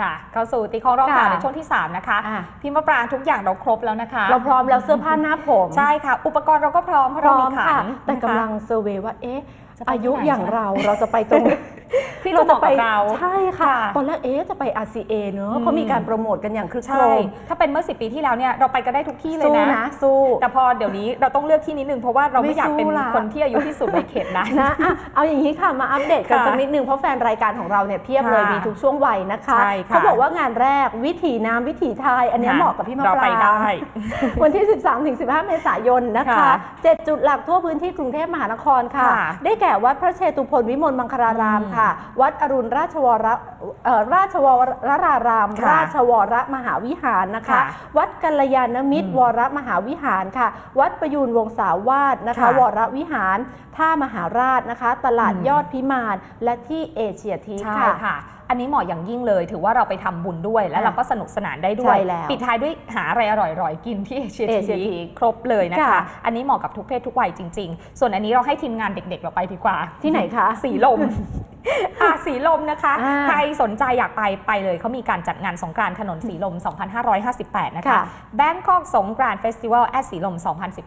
ค่ะ เข้าสู่ตีของเราค่ะค่ะ ในช่วงที่ 3 นะคะ อะ พี่มะปรางทุกอย่างเราครบแล้วนะคะ เราพร้อมแล้วเสื้อผ้าหน้าผมใช่ค่ะ อุปกรณ์เราก็พร้อมเพราะพร้เราอมีมขัค่ะ นแต่นะคะ กำลังเซอร์เวยว่าเอ๊ะจะไปอายุที่ไหนอย่างใช่ไหมเราเราจะไปตรงที่จะเหมาะกับเราใช่ค่ะค่ะ ตอนแรกเอ๊ะจะไป RCA เนอะอืมเขามีการโปรโมทกันอย่างคลึกโครใช่ ม ถ้าเป็นเมื่อ 10 ปีที่แล้วเนี่ยเราไปกันได้ทุกที่เลยสู้นะนะสู้แต่พอเดี๋ยวนี้เราต้องเลือกที่นิดนึงเพราะว่าเราไม่ไม่อยากเป็นสู้ละ คนที่อายุที่สุดในเขตนั้น นะอะเอาอย่างนี้ค่ะ มาอัปเดตกันค่ะสักนิดนึง เพราะแฟนรายการของเราเนี่ยเพียบเลยค่ะมีทุกช่วงวัยนะคะ ใช่ค่ะ เขาบอกว่างานแรกวิถีน้ำวิถีไทย อันเนี้ยเหมาะกับพี่มะเราปไปรางได้ วันที่ 13ถึง15 เมษายนนะคะ ค่ะ7 จุดหลักทั่วพื้นที่กรุงเทพมหานครค่ะ ค่ะได้แก่วัดพระเชตุพนวิมลมังคลารามอืมค่ะ วัดอรุณราชวรเอ่อราชวรราราม ค่ะราชวรมหาวิหารนะคะ ค่ะวัดกัลยาณมิตร อืมวรมหาวิหารค่ะ วัดประยูนวงศาวาสนะคะ ค่ะวรวิหาร ท่ามหาราชนะคะ ตลาดอืม ยอดพิมานและที่เอเชียทีคใช่ค่ะ ค่ะ อันนี้เหมาะอย่างยิ่งเลย ถือว่าเราไปทำบุญด้วย แล้วอะเราก็สนุกสนานได้ด้วย ใช่แล้วปิดท้ายด้วยหาอะไรอร่อยๆ กินที่เอเชียเอเชียทีทีครบเลยนะคะ ค่ะ อันนี้เหมาะกับทุกเพศทุกวัยจริง ๆ ส่วนอันนี้เราให้ทีมงานเด็กๆเราไปดีกว่าที่ไหนคะ สีลม อะสีลมนะคะ อ่าใครสนใจอยากไปไปเลย เขามีการจัดงานสงกรานต์ถนนสีลม 2558 นะคะ ค่ะ Bangkok สงกรานต์เฟสติวัลแอสีลม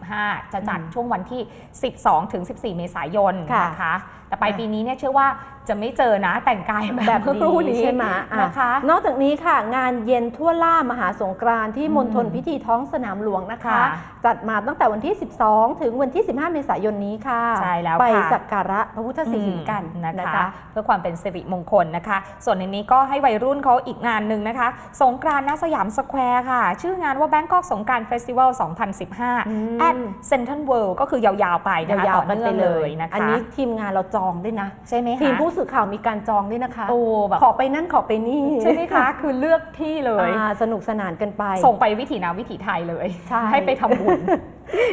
2015 จะจัดอืมช่วงวันที่ 12 ถึง 14 เมษายนค่ะนะคะ แต่ไปปีนี้เนี่ยเชื่อว่าจะไม่เจอนะแต่งกายแบบแบบเมื่อครู่นี้นี้ใช่ไหมอะนะคะ นอกจากนี้ค่ะ งานเย็นทั่วล่ามหาสงกรานต์ที่อืมมณฑลพิธีท้องสนามหลวงนะคะ ค่ะจัดมาตั้งแต่วันที่ 12 ถึงวันที่ 15 เมษายนนี้ค่ะ ใช่แล้วไปค่ะสักการะพระพุทธศีหิงกันอืมนะนะคะ คะเพื่อความเป็นสิริมงคลนะคะ ส่วนในนี้ก็ให้วัยรุ่นเขาอีกงานหนึ่งนะคะ สงกรานต์ณสยามสแควร์ค่ะ ชื่องานว่า Bangkok สงกรานต์เฟสติวัลอืม2015 at Central World ก็คือยาวๆไปนะคะยาวต่อๆกันเนื่ไปองเลเลยยนะคะ อันนี้ทีมงานเราจองด้วยนะ ใช่ไหมทีมคะผู้สื่อข่าวมีการจองด้วยนะคะโอ้แบบขอไปนั่นขอไปนี่ ใช่ไหมคะ คือเลือกที่เลยอ่าสนุกสนานกันไป ส่งไปวิถีน้ำวิถีไทยเลยใช่ให้ไปทำบุญ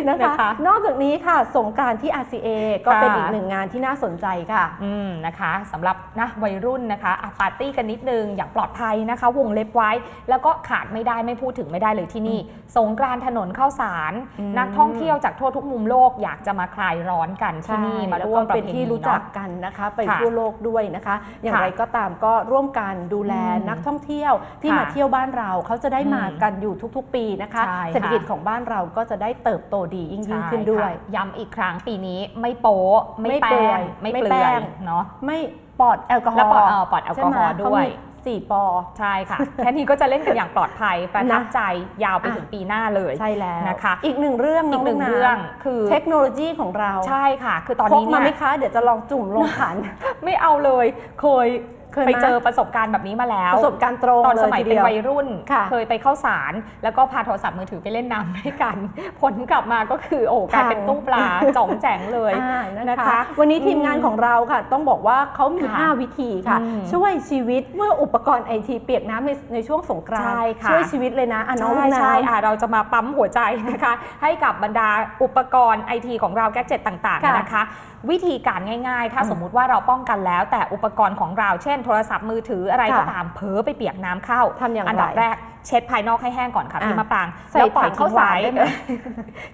นะคะ นะคะนอกจากนี้ค่ะสงกรารที่ RCA ก็เป็นค่ะ อีกหนึ่งงานที่น่าสนใจค่ะ อืมนะคะสำหรับนะวัยรุ่นนะคะอะปาร์ตี้กันนิดนึงอย่างปลอดภัยนะคะ วงเล็บไว้ แล้วก็ขาดไม่ได้ไม่พูดถึงไม่ได้เลยที่นี่ สงกรานต์ถนนข้าวสาร อืม นักท่องเที่ยวจากทั่วทุกมุมโลกอยากจะมาคลายร้อนกันที่นี่ มาแล้วร่วก็มประเป็นเพณีที่รู้จักเนาะ กันนะคะ ไปค่ะทั่วโลกด้วยนะคะ อย่างค่ะไรก็ตามก็ร่วมกันดูแลอืมนักท่องเที่ยวที่ค่ะมาเที่ยวบ้านเราเขาจะได้มาอืมกันอยู่ทุกๆ ปีนะคะ ใช่ค่ะ เศรษฐกิจของบ้านเราก็จะได้เติบโตดียิ่งยิ่งใช่ขึ้นด้วยค่ะย้ำอีกครั้งปีนี้ไม่โป๊ะไม่ไม่แป้เปื่อยงไม่ไม่เปลืแป้อยงเนาะไม่ปลอดแอลกอฮอล์แล้วปลอดเอ่อปลอดแอลกอฮอล์ใช่ไหมด้วยเขามีสี่ปอใช่ค่ะ แค่นี้ก็จะเล่นกันอย่างปลอดภัยประทับนะใจยาวไปอะถึงปีหน้าเลยใช่แล้วนะคะ อีกหนึ่งเรื่องอีกหนึ่งำเรื่องคือเทคโนโลยีของเราใช่ค่ะ คือตอนพกนี้มาไหมเนี่ยคะเดี๋ยวจะลองจุ่มลงขัน ไม่เอาเลยเคย เคยไปไหมเจอประสบการณ์แบบนี้มาแล้วประสบการณ์ตรงตอนเลสยมัยทีเป็นเดียววัยรุ่นค่ะเคยไปเข้าสาร แล้วก็พาโทรศัพท์มือถือไปเล่นน้ำด้วยกัน ผลกลับมาก็คือโอ้กลายเป็นพังตู้ปลาจ่องแจ๋งเลยอ่านะนะคะคะ วันนี้ทีมงานอืมของเราค่ะ ต้องบอกว่าเขามีค่ะ5วิธีค่ะอืมช่วยชีวิตเมื่ออุปกรณ์ไอทีเปียกน้ำในในช่วงสงกรานใช่ต์ค่ะช่วยชีวิตเลยนะอะน้องใช่ลูกน้ำใช่อะเราจะมาปั๊มหัวใจนะคะ ให้กับบรรดาอุปกรณ์ไอทีของเราแกดเจ็ตต่างค่ะๆนะคะ วิธีการง่าย ๆ ถ้าอืมสมมุติว่าเราป้องกันแล้ว แต่อุปกรณ์ของเราเช่นโทรศัพท์มือถืออะไรค่ะก็ตามเผลอไปเปียกน้ำเข้าทำอย่างไรอันดับแรกเช็ดภายนอกให้แห้งก่อนค่ะอะพี่มะปรางใส่แล้วปล่อยถังทิ้งข้าวสารไว้ได้ไหม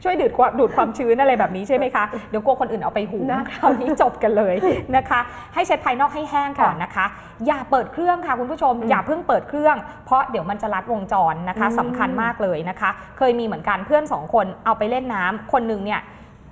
ช่วยดูดความดูดความชื้นอะไรแบบนี้ใช่ไหมคะเดี๋ยวกลัวคนอื่นเอาไปหุงนะคราวนี้จบกันเลยนะคะ ให้เช็ดภายนอกให้แห้งก่อนนะคะ อย่าเปิดเครื่องค่ะคุณผู้ชมอืมอย่าเพิ่งเปิดเครื่อง เพราะเดี๋ยวมันจะลัดวงจรนะคะอืมสำคัญมากเลยนะคะ เคยมีเหมือนกันเพื่อนสองคนเอาไปเล่นน้ำคนหนึ่งเนี่ย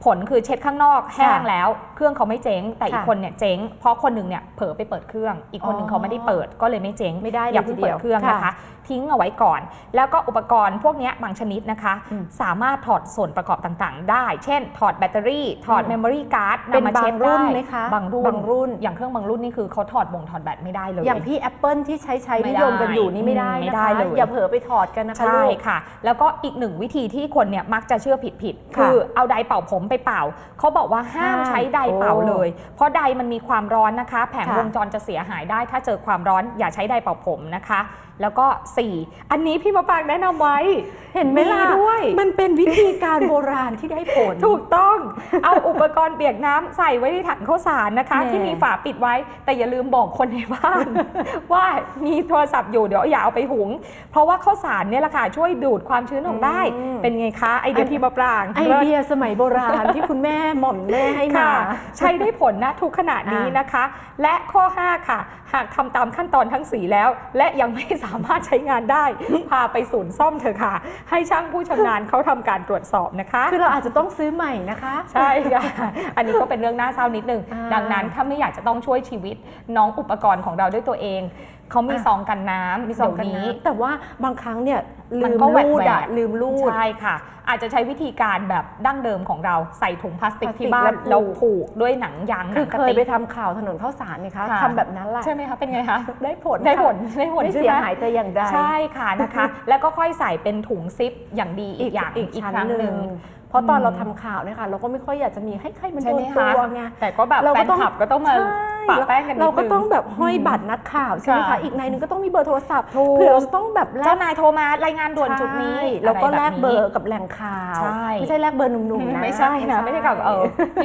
ผลคือเช็ดข้างนอกแห้งแล้วเค รื่องเขาไม่เจ๊ง แต่อีกค่ะคนเนี่ยเจ๊ง เพราะคนหนึ่งเนี่ยเผลอไปเปิดเครื่อง อีกคนหนึ่งอ๋อเขาไม่ได้เปิดก็เลยไม่เจ๊งไม่ได้เลยอย่าเพิ่งทีเดีเปิยวดเครื่องนะคะค่ะทิ้งเอาไว้ก่อน แล้วก็อุปกรณ์พวกเนี้ยบางชนิดนะคะอืมสามารถถอดส่วนประกอบต่างๆ ได้ เช่น ถอดแบตเตอรี่ ถอดอืมเมมโมรี่การ์ดเป็นนำมาเช็ดบางรุ่นได้ไหมคะบางรุ่นบางรุ่น อย่างเครื่องบางรุ่นนี่คือเขาถอดบงถอดแบตไม่ได้เลย อย่างพี่ Apple ที่ใช้ใช้ไม่นิได้ยมกันอยู่นี่ไม่ได้ไม่นะได้คะเลยอย่าเผลอไปถอดกันนะคะใช่ลูกค่ะ แล้วก็อีกหนึ่งวิธีที่คนเนี่ยมักจะเชื่อผิดๆค่ะคือเอาไดร์เป่าผมไปเป่าเขาบอกว่าห้ามห้ามใช้ไดร์เป่าโอ้เลย เพราะไดร์มันมีความร้อนนะคะ แผงค่ะวงจรจะเสียหายได้ ถ้าเจอความร้อนอย่าใช้ไดร์เป่าผมนะคะ แล้วก็ 4 อันนี้พี่มะปรางแนะนำไว้ เห็นไหมล่ะด้วย มันเป็นวิธีการโบราณที่ได้ผล ถูกต้อง เอาอุปกรณ์เปียกน้ำใส่ไว้ในถังข้าวสารนะคะแน่ที่มีฝาปิดไว้ แต่อย่าลืมบอกคนในบ้านว่ามีโทรศัพท์อยู่เดี๋ยวอย่าเอาไปหุง เพราะว่าข้าวสารเนี่ยแหละค่ะช่วยดูดความชื้นออกได้อืมเป็นไงคะไอเดียพี่มะปรางไอเดียสมัยโบราณามที่คุณแม่หม่อมแม่ให้มาค่ะใช้ได้ผลนะทุกขณะนี้อ่านนะคะ และข้อ 5 ค่ะ หากทำตามขั้นตอนทั้ง 4 แล้ว และยังไม่สามารถใช้งานได้ พาไปศูนย์ซ่อมเถอะค่ะ ให้ช่างผู้ชำนาญเขาทำการตรวจสอบนะคะ คือเราอาจจะต้องซื้อใหม่นะคะ ใช่ค่ะ อันนี้ก็เป็นเรื่องน่าเศร้านิดนึงอ่าดังนั้นถ้าไม่อยากจะต้องช่วยชีวิตน้องอุปกรณ์ของเราด้วยตัวเอง เขามีอะซองกันน้ำมีสองกันเดี๋ยวนะแต่ว่าบางครั้งเนี่ยมัลืนมก็แหวกลูดอะแหวกลืมลูดใช่ค่ะ อาจจะใช้วิธีการแบบดั้งเดิมของเราใส่ถุงพลาสติกพลาสติกที่บ้านแล้แล้ววผูกผูกด้วยหนังยางหคืนัองกระเคยติกไปทำข่าวถนนข้าวสารนี่คะค่ะทำแบบนั้นแหละใช่ไหมคะเป็นไงคะได้ผลได้ผลค่ะได้ผลไม่ใช่เสียไหมหายแต่อย่างใดใช่ค่ะนะคะ แล้วก็ค่อยใส่เป็นถุงซิปอย่างดีอีอีกกอย่างอีกอีกชั้นครั้งหหนึ่นึ่งงเพราะตอนอืมเราทำข่าวเนี่ยค่ะเราก็ไม่ค่อยอยากจะมีให้ใครมันใช่โดไหมนคะตัวไงแต่ก็แบบเราแฟก็นต้องคลับก็ต้องมาใช่ ปะแป้งกันนิดเราก็นึต้องแบบห้อยบัตรนักข่าวใช่ไหมค่ะ คะอีกในหนึงก็ต้องมีเบอร์โทรศัพท์ถูกเผื่อเราจะต้องแบบแลเจ้ากนายโทรมารายงานด่วนจุดนี้ใช่แล้วก็อะไรแลบบกนี้เบอร์กับแหล่งข่าว ใช่ ไม่ใช่แลกเบอร์หนุ่มๆนะ ไม่ใช่นะไม่ใช่กับเออ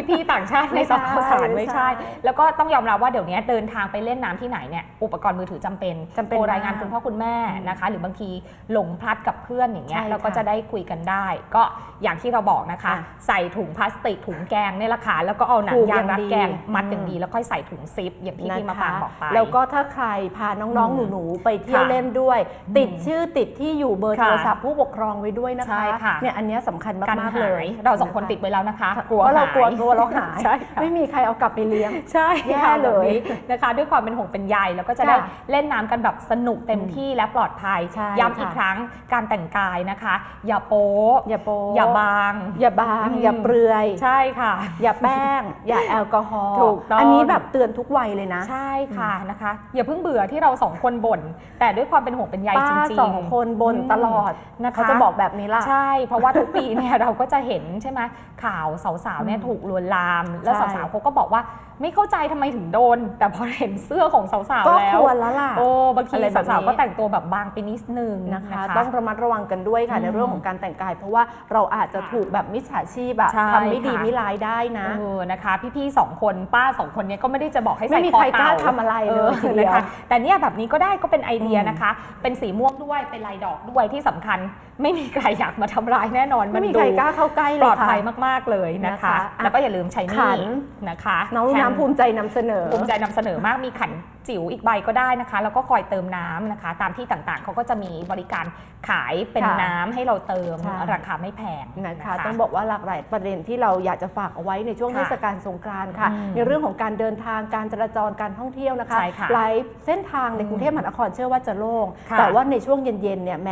พี่ๆต่างชาติในไม่สใช่องสารไม่ไม่ใช่ใช่แล้วก็ต้องยอมรับว่าเดี๋ยวนี้เดินทางไปเล่นน้ำที่ไหนเนี่ยอุปกรณ์มือถือจำเป็นจำเป็นโทรรายงานมากคุณพ่อคุณแม่นะคะ หรือบางทีหลงพลัดกับเพื่อนอย่างเงี้ยใช่เราก็ค่ะจะได้คุยกันได้ ก็อย่างที่เราบอกนะคะค่ะใส่ถุงพลาสติกถุงแกงเนี่ยแหละค่ะแล้วก็เอาหนังผูกยางรัดอย่างดี แกงมัดอย่างอืมดีแล้วค่อยใส่ถุงซิปอย่างที่พี่มาปางบอกไป แล้วก็ถ้าใครพาน้องอืมๆหนูๆ ไปเที่ยวค่ะเล่นด้วย ติดอืมชื่อติดที่อยู่เบอร์ค่ะโทรศัพท์ผู้ปกครองไว้ด้วยนะคะใช่ค่ะเนี่ยอันเนี้ยสำคัญกันมากๆหาเลยยเราสองคนติดไว้แล้วนะคะเพราะเรากลัวหยตัวเราหายใช่ค่ะไม่มีใครเอากลับไปเลี้ยงใช่แย่ค่ะเลยแบบนี้นะคะ ด้วยความเป็นห่วงเป็นใยแล้วก็จะได้ค่ะเล่นน้ำกันแบบสนุกเต็มที่และปลอดภัยใช่ย้ำอีกค่ะครั้งการแต่งกายนะคะ อย่าโป๊อย่าโป๊อย่าบาง อย่าบางอืมอย่าเปลือยใช่ค่ะ อย่าแป้ง อย่าแอลกอฮอล์ถูกต้องอันนี้แบบเตือนทุกวัยเลยนะ ใช่ค่ะนะคะอย่าเพิ่งเบื่อที่เราสองคนบ่นแต่ด้วยความเป็นห่วงเป็นใยป้าจริงสองคนบนอืมตลอดนะคะเขาจะบอกแบบนี้ล่ะใช่ เพราะว่าทุกปีเนี่ยเราก็จะเห็นใช่ไหมข่าวสาวๆเนี่ยอืมถูกลวนลาม แล้วใช่สาวๆเขาก็บอกว่าไม่เข้าใจทำไมถึงโดน แต่พอเห็นเสื้อของสาวก็ๆแล้คววรแล้วล่ะ โอ้บางทีอะไรแบบนี้ สาวๆก็แต่งตัวแบบบางไปนิดนึงนะคะนะคะ ต้องระมัดระวังกันด้วยค่ะ อืมในเรื่องของการแต่งกาย เพราะว่าเราอาจจะถูกแบบมิจฉาชีพอะใช่ทำไม่ดีค่ะ ไม่ร้ายได้นะ เออนะคะ พี่ๆสองคนป้าสองคนเนี้ก็ไม่ได้จะบอกให้ใส่ไม่มีคอใครกล้าเต่ทำอะไรเลยทีเดียว นะคะแต่เนี่ยแบบนี้ก็ได้ก็เป็นไอเดียอืมนะคะ เป็นสีม่วงด้วยเป็นลายดอกด้วยที่สำคัญ ไม่มีใครอยากมาทำร้ายแน่นอนไม่มีนใครดูกล้าเข้าใกล้เลปลยอดค่ะ ภัยมากๆเลยนะคะ นะคะอะแล้วก็อย่าลืมใช้ขันี่น นะคะน้องแค่น้ำภูมิใจนำเสนอ ภูมิใจนำเสนอมากมีขันจิ๋วอีกใบก็ได้นะคะ แล้วก็คอยเติมน้ำนะคะ ตามที่ต่างๆ เขาก็จะมีบริการขายเป็นค่ะน้ำให้เราเติมใช่ราคาไม่แพง นะคะต้องบอกว่าหลากหลายประเด็นที่เราอยากจะฝากเอาไว้ในช่วงค่ะเทศกาลสงกรานต์ค่ะ อืมในเรื่องของการเดินทางการจราจรการท่องเที่ยวนะคะใช่ค่ะหลายเส้นทางในอืมกรุงเทพมหานครเชื่อว่าจะโล่งค่ะแต่ว่าในช่วงเย็นๆเนี่ยแหม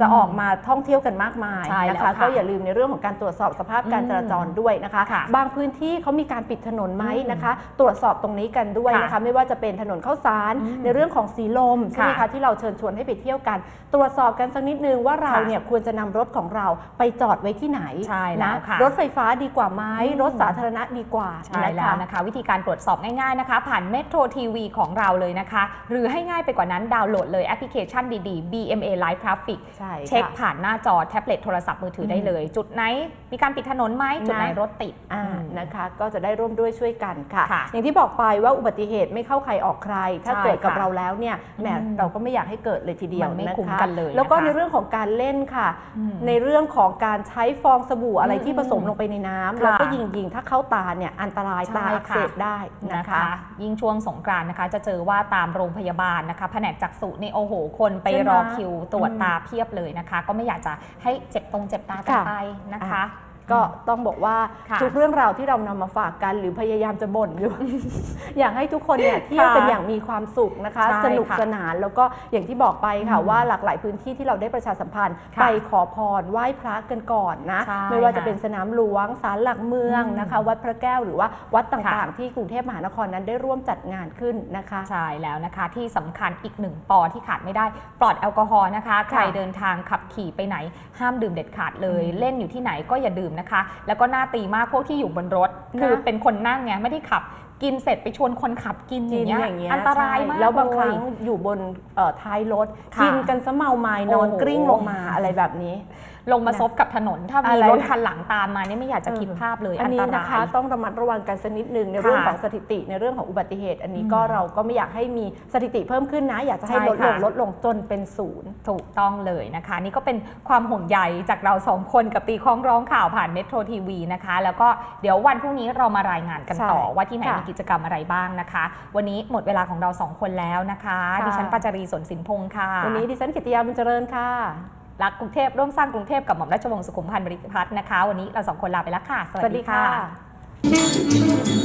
จะอืมออกมาท่องเที่ยวกันมากมายใช่แล้วนะคะค่ะก็อย่าลืมในเรื่องของการตรวจสอบสภาพการจราจรด้วยนะคะค่ะบางพื้นที่เขามีการปิดถนนไหมอืมนะคะ ตรวจสอบตรงนี้กันด้วยนะคะค่ะไม่ว่าจะเป็นถนนข้าวสารอืมในเรื่องของสีลมใช่ไหมค่ะคะที่เราเชิญชวนให้ไปเที่ยวกัน ตรวจสอบกันสักนิดนึงว่าเราค่ะเนี่ยควรจะนำรถของเราไปจอดไว้ที่ไหนใช่แล้วนะค่ะรถไฟฟ้าดีกว่าไหมอืมรถสาธารณะดีกว่าใช่แล้วนะคะ วิธีการตรวจสอบง่ายๆนะคะ ผ่าน Metro TV ของเราเลยนะคะ หรือให้ง่ายไปกว่านั้นดาวน์โหลดเลยแอปพลิเคชันดีๆ BMA Live Traffic ใช่เช็คค่ะผ่านหน้าจอแท็บเล็ตโทรศัพท์มือถือได้เลย จุดไหน มีการปิดถนนไหมจุดไหนนะรถติดอ่าอืมนะคะ ก็จะได้ร่วมด้วยช่วยกันค่ะค่ะ อย่างที่บอกไปว่าอุบัติเหตุไม่เข้าใครออกใคร ถ้าใช่เกิดกับค่ะเราแล้วเนี่ยแหมอืมเราก็ไม่อยากให้เกิดเลยทีเดียวมันไม่นะคะคุ้มกันเลยแล้วก็นะคะในเรื่องของการเล่นค่ะอืมในเรื่องของการใช้ฟองสบู่อะไรที่อืมผสมลงไปในน้ำค่ะแล้วก็ยิงยิงๆถ้าเข้าตาเนี่ยอันตรายใช่ตาอักเสบค่ะได้นะนะคะคะ ยิ่งช่วงสงกรานต์นะคะ จะเจอว่าตามโรงพยาบาลนะคะแผนกจักษุนี่โอ้โห คนไปใช่ไหมรอคิวตรวจอืมตาเพียบเลยนะคะ ก็ไม่อยากจะให้เจ็บตรงเจ็บตากันค่ะไปนะคะ ก็ต้องบอกว่าค่ะ ทุกเรื่องราวที่เรานำมาฝากกันหรือพยายามจะบ่นอยู่ อยากให้ทุกคนเนี่ยเที่ยวกันอย่างมีความสุขนะคะ ใช่สนุกค่ะสนานแล้วก็อย่างที่บอกไปค่ะอืมว่าหลากหลายพื้นที่ที่เราได้ประชาสัมพันธ์ ค่ะไปขอพรไหว้พระกันก่อนนะ ใช่ไม่ว่าจะค่ะเป็นสนามหลวงศาลหลักเมืองอืมนะคะ วัดพระแก้วหรือว่าวัดต่างค่ะๆที่กรุงเทพมหานครนั้นได้ร่วมจัดงานขึ้นนะคะ ใช่แล้วนะคะที่สำคัญอีกหนึ่งปอที่ขาดไม่ได้ ปลอดแอลกอฮอล์นะคะ ใครเดินทางขับขี่ไปไหนห้ามดื่มเด็ดขาดเลยอืมเล่นอยู่ที่ไหนก็อย่าดื่มนะคะ แล้วก็น่าตีมากพวกที่อยู่บนรถนะคือเป็นคนนั่งไงไม่ได้ขับกินเสร็จไปชวนคนขับกินอกินย่างเงี้ยอย่างเงี้ยอันตรายมากใช่แล้วบางครั้งเลยอยู่บนเอ่อท้ายรถค่ะกินกันซะเมาไม้นอนโอ้โหกริ้งลงมาอะไรแบบนี้ ลงมาซบกับถนน ถ้ามีอะไรรถคันหลังตามมานี่ไม่อยากจะคิดภาพเลยอัอันนนี้ตนะราคะยต้องระมัดระวังกันสักนิดหนึ่งในค่ะเรื่องของสถิติในเรื่องของอุบัติเหตุ อันนี้ก็อืมเราก็ไม่อยากให้มีสถิติเพิ่มขึ้นนะ อยากจะให้ใช่ลดลงค่ะลดลงจนเป็นศูนย์ถูกต้องเลยนะคะ นี่ก็เป็นความห่วงใยจากเราสองคนกับตีคล้องร้องข่าวผ่านเมโทรทีวีนะคะ แล้วก็เดี๋ยววันพรุ่งนี้เรามารายงานกันต่อใช่ว่าที่ไหนค่ะมีกิจกรรมอะไรบ้างนะคะ วันนี้หมดเวลาของเราสองคนแล้วนะคะค่ะดิฉันปัจจารีสนสินพงค์ค่ะ วันนี้ดิฉันกิตติยาบุญเจริญค่ะ รักกรุงเทพร่วมสร้างกรุงเทพกับหม่อมราชวงศ์สุขุมพันธ์บริพัตรนะคะ วันนี้เราสองคนลาไปแล้วค่ะ สวัสดีค่ะค่ะ